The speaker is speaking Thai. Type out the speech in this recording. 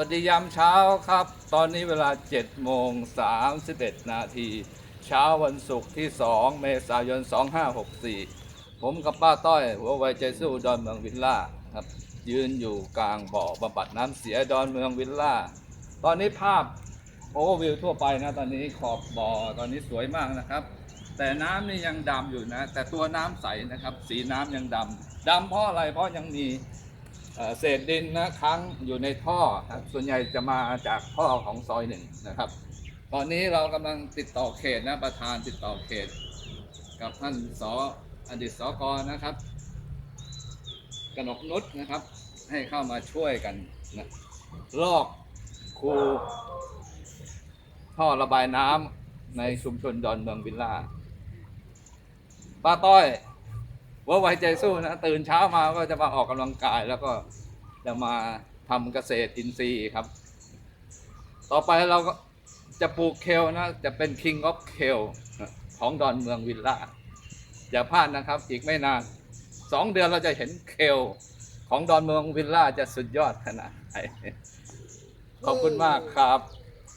วัสดียามเช้าครับ ตอนนี้เวลา7โมง31 นาที เช้าวันศุกร์ที่ 2 เมษายน 2564 ผมกับป้าต้อย หัวไวใจสู้ดอนเมืองวิลล่าครับ ยืนอยู่กลางบ่อบำบัดน้ำเสียดอนเมืองวิลล่า ตอนนี้ภาพโอเวอร์วิวทั่วไปนะ ตอนนี้ขอบบ่อตอนนี้สวยมากนะครับ แต่น้ำนี่ยังดำอยู่นะ แต่ตัวน้ำใสนะครับ สีน้ำยังดำดำเพราะอะไรเพราะยังมี เศษดินนะค้างอยู่ในท่อครับส่วนใหญ่จะมาจากท่อของซอยหนึ่งนะครับ ตอนนี้เรากำลังติดต่อเขตนะประธานติดต่อเขต กับท่านสออดีตสกนะครับกนกนุษนะครับ ให้เข้ามาช่วยกันนะลอกคูท่อระบายน้ำในชุมชนดอนเมืองวิลล่าป้าต้อย ว่าไว้ใจสู้นะตื่นเช้ามาก็จะมาออกกำลังกายแล้วก็จะมาทำเกษตรอินทรีย์ครับ ต่อไปเราก็จะปลูกเคลนะ จะเป็น King of Kale ของดอนเมืองวิลล่า อย่าพลาดนะครับ อีกไม่นานสองเดือนเราจะเห็นเคลของดอนเมืองวิลล่าจะสุดยอดขนาดไหนขอบคุณมากครับ